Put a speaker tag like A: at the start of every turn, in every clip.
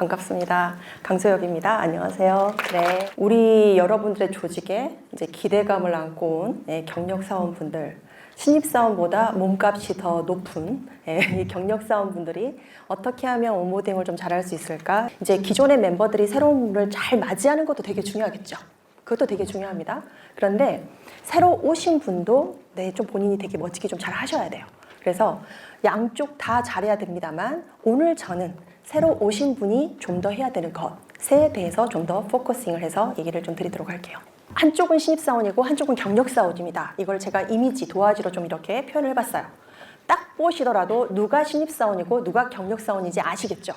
A: 반갑습니다. 강소혁입니다. 안녕하세요. 네. 우리 여러분들의 조직에 이제 기대감을 안고 온 예, 경력 사원분들, 신입 사원보다 몸값이 더 높은 예, 이 경력 사원분들이 어떻게 하면 온보딩을 좀 잘할 수 있을까? 이제 기존의 멤버들이 새로운 분을 잘 맞이하는 것도 되게 중요하겠죠. 그것도 되게 중요합니다. 그런데 새로 오신 분도 네, 좀 본인이 되게 멋지게 좀 잘 하셔야 돼요. 그래서 양쪽 다 잘해야 됩니다만 오늘 저는 새로 오신 분이 좀 더 해야 되는 것에 대해서 좀 더 포커싱을 해서 얘기를 좀 드리도록 할게요. 한쪽은 신입사원이고 한쪽은 경력사원입니다. 이걸 제가 이미지 도화지로 좀 이렇게 표현을 해봤어요. 딱 보시더라도 누가 신입사원이고 누가 경력사원인지 아시겠죠?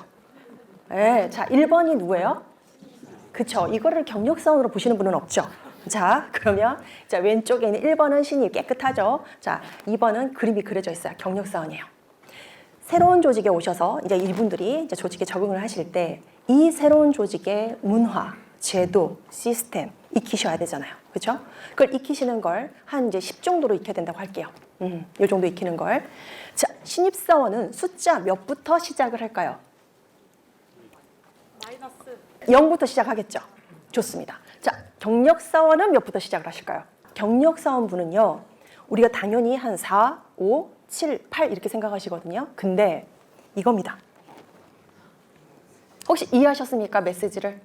A: 네, 자 1번이 누구예요? 그쵸. 이거를 경력사원으로 보시는 분은 없죠. 자, 그러면 자 왼쪽에 있는 1번은 신입 깨끗하죠. 자, 2번은 그림이 그려져 있어요. 경력 사원이에요. 새로운 조직에 오셔서 이제 이분들이 이제 조직에 적응을 하실 때 이 새로운 조직의 문화, 제도, 시스템 익히셔야 되잖아요. 그렇죠? 그걸 익히시는 걸 한 이제 10 정도로 익혀야 된다고 할게요. 음, 요 정도 익히는 걸. 자, 신입 사원은 숫자 몇부터 시작을 할까요?
B: 마이너스
A: 0부터 시작하겠죠. 좋습니다. 자, 경력 사원은 몇부터 시작을 하실까요? 경력 사원분은요, 우리가 당연히 한 4, 5, 7, 8 이렇게 생각하시거든요. 근데 이겁니다. 혹시 이해하셨습니까? 메시지를?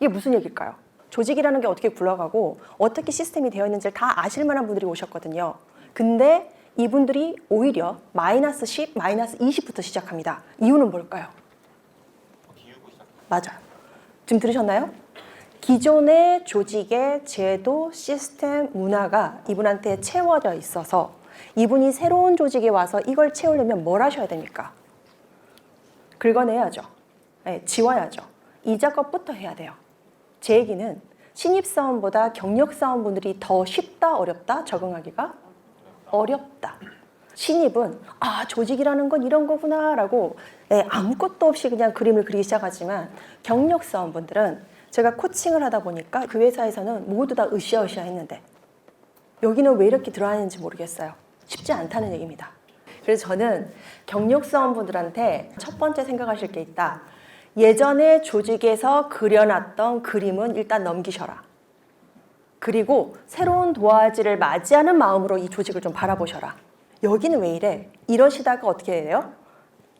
A: 이게 무슨 얘기일까요? 조직이라는 게 어떻게 굴러가고 어떻게 시스템이 되어 있는지를 다 아실 만한 분들이 오셨거든요. 근데 이분들이 오히려 마이너스 10, 마이너스 20부터 시작합니다. 이유는 뭘까요? 맞아요. 지금 들으셨나요? 기존의 조직의 제도, 시스템, 문화가 이분한테 채워져 있어서 이분이 새로운 조직에 와서 이걸 채우려면 뭘 하셔야 됩니까? 긁어내야죠. 네, 지워야죠. 이 작업부터 해야 돼요. 제 얘기는 신입사원보다 경력사원분들이 더 쉽다, 어렵다, 적응하기가 어렵다. 신입은 아 조직이라는 건 이런 거구나라고 예, 아무것도 없이 그냥 그림을 그리기 시작하지만 경력 사원분들은 제가 코칭을 하다 보니까 그 회사에서는 모두 다 으쌰으쌰 했는데 여기는 왜 이렇게 들어가는지 모르겠어요. 쉽지 않다는 얘기입니다. 그래서 저는 경력 사원분들한테 첫 번째 생각하실 게 있다. 예전에 조직에서 그려놨던 그림은 일단 넘기셔라. 그리고 새로운 도화지를 맞이하는 마음으로 이 조직을 좀 바라보셔라. 여기는 왜 이래? 이러시다가 어떻게 해요?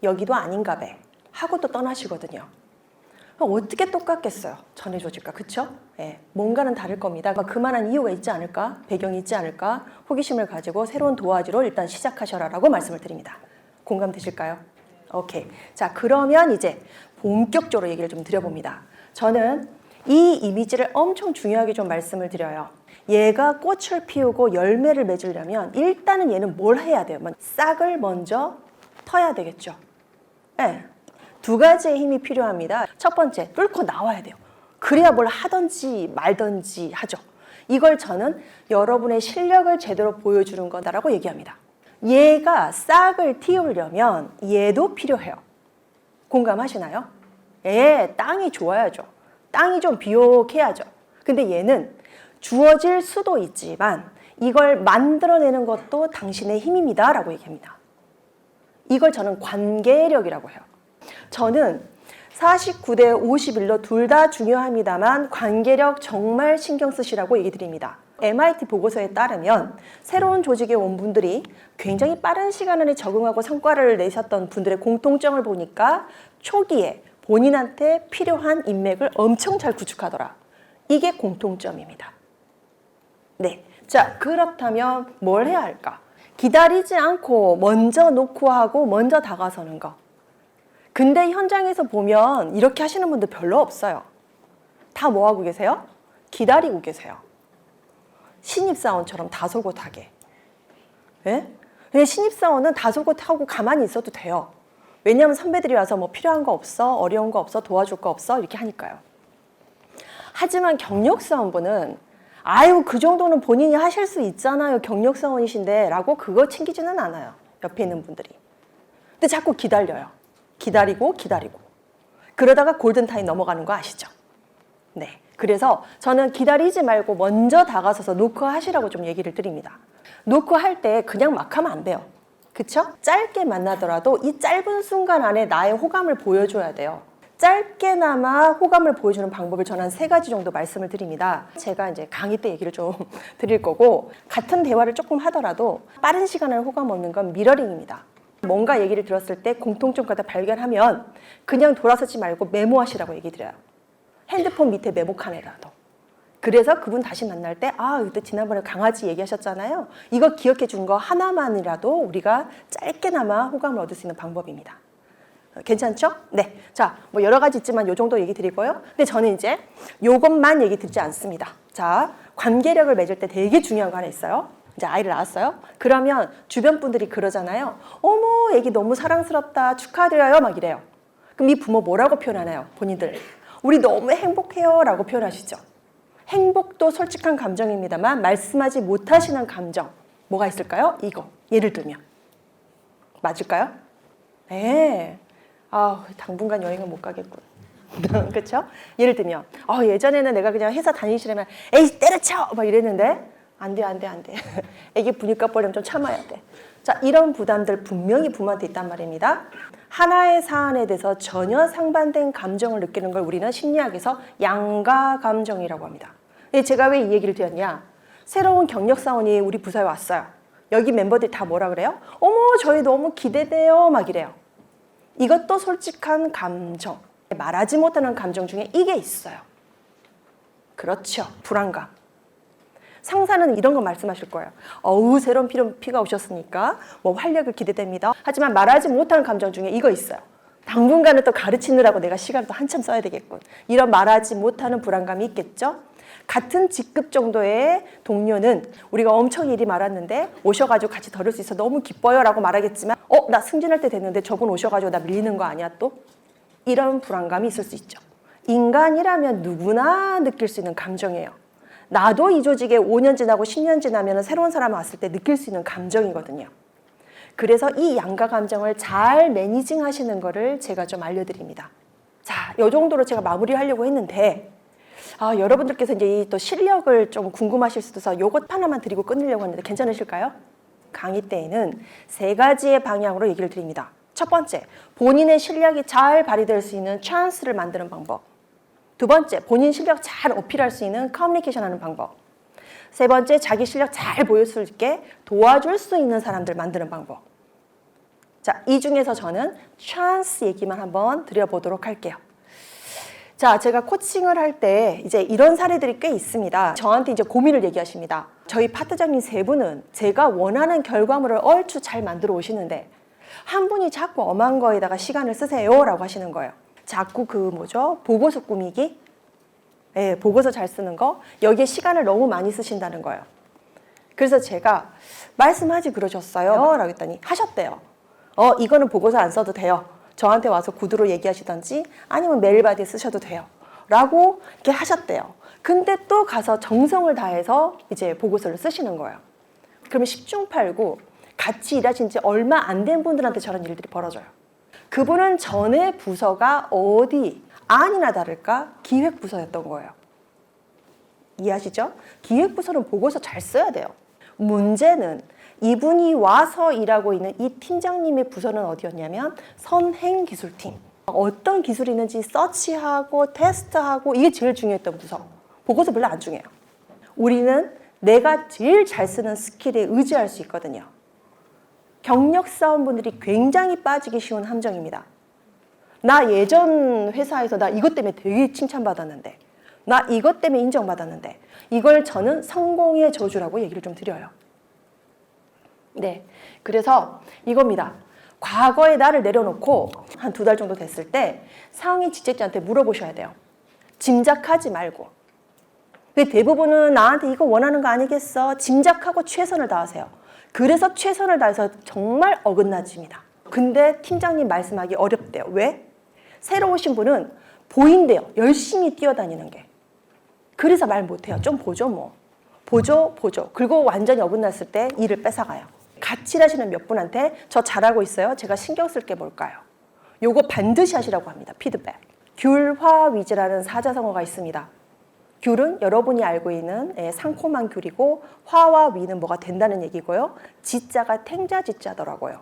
A: 여기도 아닌가 봐. 하고 또 떠나시거든요. 어떻게 똑같겠어요? 전에 조직과 그쵸? 예, 뭔가는 다를 겁니다. 그만한 이유가 있지 않을까? 배경이 있지 않을까? 호기심을 가지고 새로운 도화지로 일단 시작하셔라라고 말씀을 드립니다. 공감되실까요? 오케이. 자, 그러면 이제 본격적으로 얘기를 좀 드려봅니다. 저는 이 이미지를 엄청 중요하게 좀 말씀을 드려요. 얘가 꽃을 피우고 열매를 맺으려면 일단은 얘는 뭘 해야 돼요? 뭐 싹을 먼저 터야 되겠죠. 네. 두 가지의 힘이 필요합니다. 첫 번째, 뚫고 나와야 돼요. 그래야 뭘 하든지 말든지 하죠. 이걸 저는 여러분의 실력을 제대로 보여주는 거다라고 얘기합니다. 얘가 싹을 틔우려면 얘도 필요해요. 공감하시나요? 예, 땅이 좋아야죠. 땅이 좀 비옥해야죠. 근데 얘는 주어질 수도 있지만 이걸 만들어내는 것도 당신의 힘입니다. 라고 얘기합니다. 이걸 저는 관계력이라고 해요. 저는 49대 51로 둘 다 중요합니다만 관계력 정말 신경 쓰시라고 얘기 드립니다. MIT 보고서에 따르면 새로운 조직에 온 분들이 굉장히 빠른 시간 안에 적응하고 성과를 내셨던 분들의 공통점을 보니까 초기에 본인한테 필요한 인맥을 엄청 잘 구축하더라. 이게 공통점입니다. 네. 자, 그렇다면 뭘 해야 할까? 기다리지 않고 먼저 놓고 하고 먼저 다가서는 거. 근데 현장에서 보면 이렇게 하시는 분들 별로 없어요. 다 뭐 하고 계세요? 기다리고 계세요. 신입사원처럼 다소곳하게. 예? 근데 신입사원은 다소곳하고 가만히 있어도 돼요. 왜냐하면 선배들이 와서 뭐 필요한 거 없어, 어려운 거 없어, 도와줄 거 없어 이렇게 하니까요. 하지만 경력사원분은 아유 그 정도는 본인이 하실 수 있잖아요 경력사원이신데 라고 그거 챙기지는 않아요 옆에 있는 분들이 근데 자꾸 기다려요 기다리고 기다리고 그러다가 골든타임 넘어가는 거 아시죠? 네 그래서 저는 기다리지 말고 먼저 다가서서 노크 하시라고 좀 얘기를 드립니다 노크 할 때 그냥 막 하면 안 돼요 그쵸? 짧게 만나더라도 이 짧은 순간 안에 나의 호감을 보여줘야 돼요 짧게나마 호감을 보여주는 방법을 저는 한세 가지 정도 말씀을 드립니다. 제가 이제 강의 때 얘기를 좀 드릴 거고 같은 대화를 조금 하더라도 빠른 시간에 호감 얻는 건 미러링입니다. 뭔가 얘기를 들었을 때 공통점을 갖다 발견하면 그냥 돌아서지 말고 메모하시라고 얘기 드려요. 핸드폰 밑에 메모 칸에라도. 그래서 그분 다시 만날 때, 아, 그때 지난번에 강아지 얘기하셨잖아요. 이거 기억해 준 거 하나만이라도 우리가 짧게나마 호감을 얻을 수 있는 방법입니다. 어, 괜찮죠? 네. 자, 뭐 여러 가지 있지만 요 정도 얘기 드리고요. 근데 저는 이제 요것만 얘기 드리지 않습니다. 자, 관계력을 맺을 때 되게 중요한 거 하나 있어요. 이제 아이를 낳았어요. 그러면 주변 분들이 그러잖아요. 어머, 애기 너무 사랑스럽다. 축하드려요. 막 이래요. 그럼 이 부모 뭐라고 표현하나요? 본인들. 우리 너무 행복해요. 라고 표현하시죠. 행복도 솔직한 감정입니다만 말씀하지 못하시는 감정. 뭐가 있을까요? 이거. 예를 들면. 맞을까요? 네. 아, 당분간 여행을 못 가겠군. 그렇죠? 예를 들면 어, 예전에는 내가 그냥 회사 다니시려면 에이 때려쳐 막 이랬는데 안 돼, 안 돼, 안 돼. 애기 분유값 벌려면 좀 참아야 돼. 자, 이런 부담들 분명히 부모한테 있단 말입니다. 하나의 사안에 대해서 전혀 상반된 감정을 느끼는 걸 우리는 심리학에서 양가 감정이라고 합니다. 제가 왜 이 얘기를 드렸냐? 새로운 경력 사원이 우리 부서에 왔어요. 여기 멤버들이 다 뭐라 그래요? 어머, 저희 너무 기대돼요. 막 이래요. 이것도 솔직한 감정. 말하지 못하는 감정 중에 이게 있어요. 그렇죠. 불안감. 상사는 이런 거 말씀하실 거예요. 어우, 새로운 피, 피가 오셨으니까 뭐 활력을 기대됩니다. 하지만 말하지 못하는 감정 중에 이거 있어요. 당분간은 또 가르치느라고 내가 시간을 또 한참 써야 되겠군. 이런 말하지 못하는 불안감이 있겠죠? 같은 직급 정도의 동료는 우리가 엄청 일이 많았는데 오셔가지고 같이 덜을 수 있어 너무 기뻐요 라고 말하겠지만 어? 나 승진할 때 됐는데 저분 오셔가지고 나 밀리는 거 아니야 또? 이런 불안감이 있을 수 있죠. 인간이라면 누구나 느낄 수 있는 감정이에요. 나도 이 조직에 5년 지나고 10년 지나면 새로운 사람 왔을 때 느낄 수 있는 감정이거든요. 그래서 이 양가 감정을 잘 매니징 하시는 거를 제가 좀 알려드립니다. 자, 이 정도로 제가 마무리하려고 했는데, 아, 여러분들께서 이제 이또 실력을 좀 궁금하실 수도 있어서 요것 하나만 드리고 끊으려고 하는데 괜찮으실까요? 강의 때에는 세 가지의 방향으로 얘기를 드립니다. 첫 번째, 본인의 실력이 잘 발휘될 수 있는 찬스를 만드는 방법. 두 번째, 본인 실력 잘 어필할 수 있는 커뮤니케이션 하는 방법. 세 번째, 자기 실력 잘 보일 수 있게 도와줄 수 있는 사람들 만드는 방법. 자, 이 중에서 저는 찬스 얘기만 한번 드려보도록 할게요. 자, 제가 코칭을 할 때 이제 이런 사례들이 꽤 있습니다. 저한테 이제 고민을 얘기하십니다. 저희 파트장님 세 분은 제가 원하는 결과물을 얼추 잘 만들어 오시는데 한 분이 자꾸 엄한 거에다가 시간을 쓰세요라고 하시는 거예요. 자꾸 그 뭐죠? 보고서 꾸미기? 예, 보고서 잘 쓰는 거 여기에 시간을 너무 많이 쓰신다는 거예요. 그래서 제가 말씀하지 그러셨어요. 라고 했더니 하셨대요. 어, 이거는 보고서 안 써도 돼요. 저한테 와서 구두로 얘기하시던지 아니면 메일바디에 쓰셔도 돼요. 라고 이렇게 하셨대요. 근데 또 가서 정성을 다해서 이제 보고서를 쓰시는 거예요. 그러면 10중 8구 같이 일하신 지 얼마 안 된 분들한테 저런 일들이 벌어져요. 그분은 전에 부서가 어디 아니나 다를까 기획부서였던 거예요. 이해하시죠? 기획부서는 보고서 잘 써야 돼요. 문제는 이분이 와서 일하고 있는 이 팀장님의 부서는 어디였냐면 선행기술팀. 어떤 기술이 있는지 서치하고 테스트하고 이게 제일 중요했던 부서. 보고서 별로 안 중요해요. 우리는 내가 제일 잘 쓰는 스킬에 의지할 수 있거든요. 경력 사원분들이 굉장히 빠지기 쉬운 함정입니다. 나 예전 회사에서 나 이것 때문에 되게 칭찬받았는데, 나 이것 때문에 인정받았는데, 이걸 저는 성공의 저주라고 얘기를 좀 드려요. 네. 그래서 이겁니다. 과거에 나를 내려놓고 한 두 달 정도 됐을 때 상위 직책자한테 물어보셔야 돼요. 짐작하지 말고. 대부분은 나한테 이거 원하는 거 아니겠어? 짐작하고 최선을 다하세요. 그래서 최선을 다해서 정말 어긋나집니다. 근데 팀장님 말씀하기 어렵대요. 왜? 새로 오신 분은 보인대요. 열심히 뛰어다니는 게. 그래서 말 못해요. 좀 보죠, 뭐. 보죠, 보죠. 그리고 완전히 어긋났을 때 일을 뺏어가요. 같이 일하시는 몇 분한테 저 잘하고 있어요. 제가 신경 쓸 게 뭘까요? 요거 반드시 하시라고 합니다. 피드백. 귤화 위즈라는 사자성어가 있습니다. 귤은 여러분이 알고 있는 예, 상콤한 귤이고 화와 위는 뭐가 된다는 얘기고요. 지자가 탱자지자더라고요.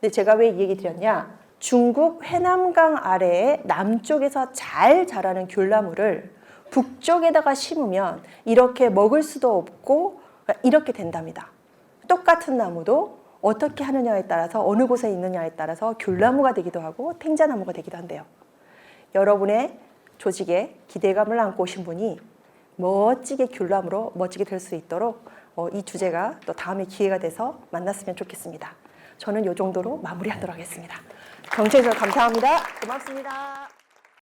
A: 근데 제가 왜 이 얘기 드렸냐? 중국 해남강 아래에 남쪽에서 잘 자라는 귤나무를 북쪽에다가 심으면 이렇게 먹을 수도 없고 이렇게 된답니다. 똑같은 나무도 어떻게 하느냐에 따라서 어느 곳에 있느냐에 따라서 귤나무가 되기도 하고 탱자나무가 되기도 한대요. 여러분의 조직에 기대감을 안고 오신 분이 멋지게 귤나무로 멋지게 될 수 있도록 어, 이 주제가 또 다음에 기회가 돼서 만났으면 좋겠습니다. 저는 이 정도로 마무리하도록 하겠습니다. 경청해 주셔서 감사합니다. 고맙습니다.